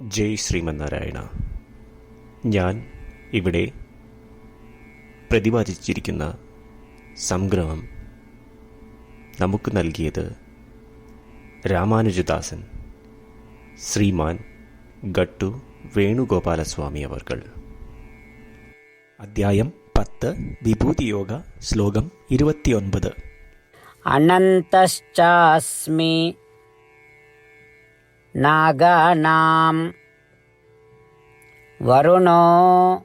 ജയ് ശ്രീമന്നാരായണ. ഞാൻ ഇവിടെ പ്രതിപാദിച്ചിരിക്കുന്ന സംഗ്രഹം നമുക്ക് നൽകിയത് രാമാനുജദാസൻ ശ്രീമാൻ ഗട്ടു വേണുഗോപാലസ്വാമി അവർകൾ. അധ്യായം പത്ത് വിഭൂതിയോഗ ശ്ലോകം ഇരുപത്തിയൊൻപത്. അനന്തശ്ചാസ്മി नागानां वरुणो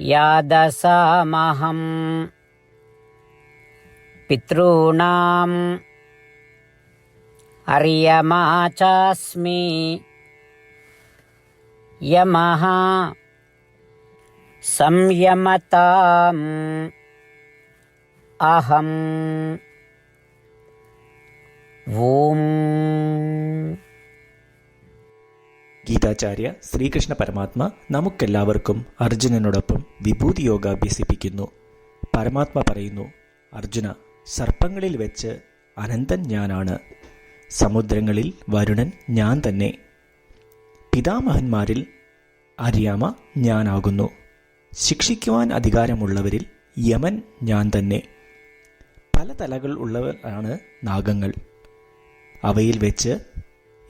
यादसामहं पितॄणाम्। अर्यमा चास्मि। यमः। संयमताम्। അഹം ഓം. ഗീതാചാര്യ ശ്രീകൃഷ്ണ പരമാത്മ നമുക്കെല്ലാവർക്കും അർജുനനോടൊപ്പം വിഭൂതി യോഗ അഭ്യസിപ്പിക്കുന്നു പരമാത്മ പറയുന്നു അർജുന സർപ്പങ്ങളിൽ വെച്ച് അനന്തൻ ഞാനാണ്. സമുദ്രങ്ങളിൽ വരുണൻ ഞാൻ തന്നെ. പിതാമഹന്മാരിൽ അരിയാമ ഞാനാകുന്നു. ശിക്ഷിക്കുവാൻ അധികാരമുള്ളവരിൽ യമൻ ഞാൻ തന്നെ. പല തലകൾ ഉള്ളവരാണ് നാഗങ്ങൾ. അവയിൽ വെച്ച്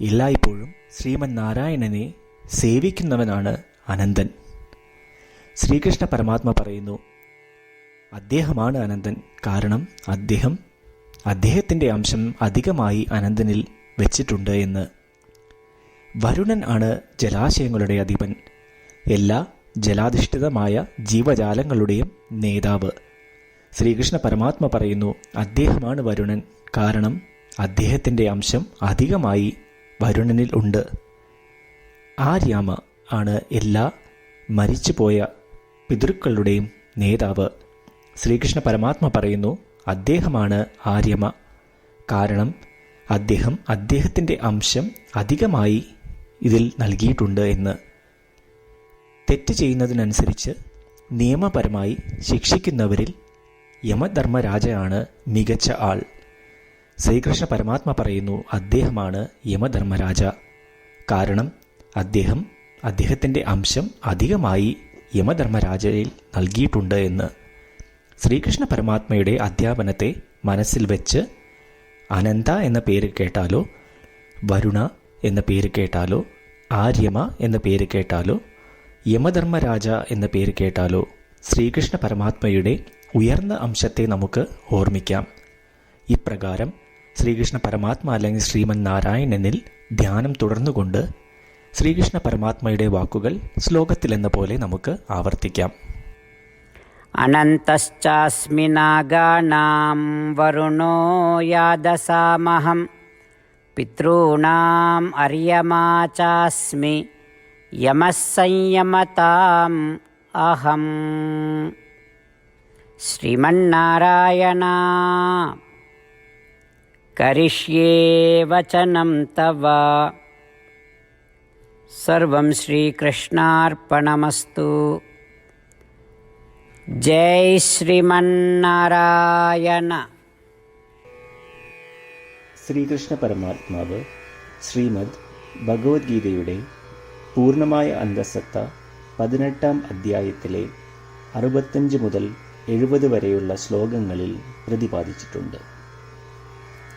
എല്ലായ്പ്പോഴും ശ്രീമൻ നാരായണനെ സേവിക്കുന്നവനാണ് അനന്തൻ. ശ്രീകൃഷ്ണ പരമാത്മ പറയുന്നു അദ്ദേഹമാണ് അനന്തൻ. കാരണം അദ്ദേഹം അദ്ദേഹത്തിന്റെ അംശം അധികമായി അനന്തനിൽ വെച്ചിട്ടുണ്ട് എന്ന്. വരുണൻ ആണ് ജലാശയങ്ങളുടെ അധിപൻ. എല്ലാ ജലാധിഷ്ഠിതമായ ജീവജാലങ്ങളുടെയും നേതാവ്. ശ്രീകൃഷ്ണ പരമാത്മ പറയുന്നു അദ്ദേഹമാണ് വരുണൻ. കാരണം അദ്ദേഹത്തിന്റെ അംശം അധികമായി വരുണനിൽ ഉണ്ട്. ആ രാമ ആണ് എല്ലാ മരിച്ചുപോയ പിതൃക്കളുടെയും നേതാവ്. ശ്രീകൃഷ്ണ പരമാത്മ പറയുന്നു അദ്ദേഹമാണ് ആര്യമ. കാരണം അദ്ദേഹം അദ്ദേഹത്തിന്റെ അംശം അധികമായി ഇതിൽ നൽകിയിട്ടുണ്ട് എന്ന്. തെറ്റ് ചെയ്യുന്നതിനനുസരിച്ച് നിയമപരമായി ശിക്ഷിക്കുന്നവരിൽ യമധർമ്മരാജയാണ് മികച്ച ആൾ. ശ്രീകൃഷ്ണ പരമാത്മ പറയുന്നു അദ്ദേഹമാണ് യമധർമ്മരാജ. കാരണം അദ്ദേഹം അദ്ദേഹത്തിന്റെ അംശം അധികമായി യമധർമ്മരാജയിൽ നൽകിയിട്ടുണ്ട് എന്ന്. ശ്രീകൃഷ്ണ പരമാത്മയുടെ അധ്യാപനത്തെ മനസ്സിൽ വെച്ച് അനന്ത എന്ന പേര് കേട്ടാലോ വരുണ എന്ന പേര് കേട്ടാലോ ആര്യമ എന്ന പേര് കേട്ടാലോ യമധർമ്മരാജ എന്ന പേര് കേട്ടാലോ ശ്രീകൃഷ്ണ പരമാത്മയുടെ ഉയർന്ന അംശത്തെ നമുക്ക് ഓർമ്മിക്കാം. ഇപ്രകാരം ശ്രീകൃഷ്ണ പരമാത്മ അല്ലെങ്കിൽ ശ്രീമൻ നാരായണനിൽ ധ്യാനം തുടർന്നുകൊണ്ട് ശ്രീകൃഷ്ണ പരമാത്മയുടെ വാക്കുകൾ ശ്ലോകത്തിലെന്ന പോലെ നമുക്ക് ആവർത്തിക്കാം. അനന്തശ്ചാസ്മി നാഗാണാം വരുണോ യാദസാമഹം പിതॄണാം അറിയമാചാസ്മി യമസംയമതാം അഹം. ശ്രീമന്നാരായണ करिष्ये वचनं तव सर्वं श्रीकृष्णार्पणमस्तु जय श्रीमन्नारायण ശ്രീകൃഷ്ണ പരമാത്മാവ് ശ്രീമദ് ഭഗവത്ഗീതയുടെ പൂർണ്ണമായ അന്തസത്ത പതിനെട്ടാം അധ്യായത്തിലെ അറുപത്തഞ്ച് മുതൽ എഴുപത് വരെയുള്ള ശ്ലോകങ്ങളിൽ പ്രതിപാദിച്ചിട്ടുണ്ട്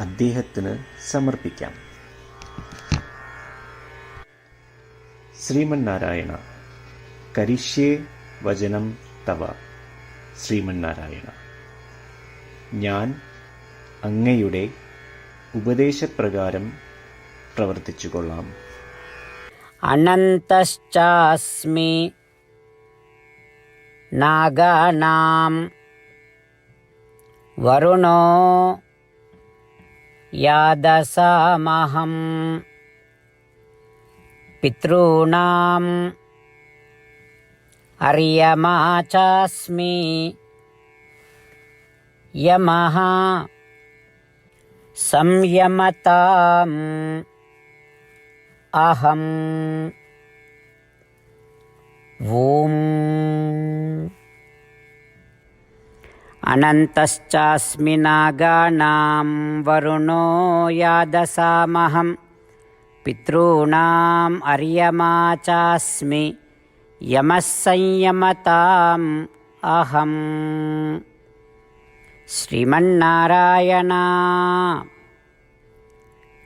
അദ്ദേഹത്തിന് സമർപ്പിക്കാം. ശ്രീമന്നാരായണ കരിഷ്യേ വചനം തവ. ശ്രീമന്നാരായണ ഞാൻ അങ്ങയുടെ ഉപദേശപ്രകാരം പ്രവർത്തിച്ചുകൊള്ളാം. അനന്തശ്ചാസ്മി നാഗാനാം. വരുണോ यादसामहं पितॄणाम् अर्यमा चास्मि। यमः संयमताम्। अहम्। ॐ अनन्तश्चास्मि नागानां वरुणो यादसामहं पितॄणाम् अर्यमा चास्मि यमः संयमताम् अहम्। श्रीमन्नारायणा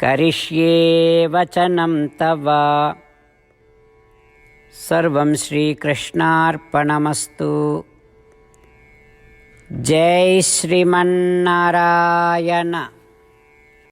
करिष्ये वचनं तव। सर्वं श्रीकृष्णार्पणमस्तु జై శ్రీమన్నారాయణ.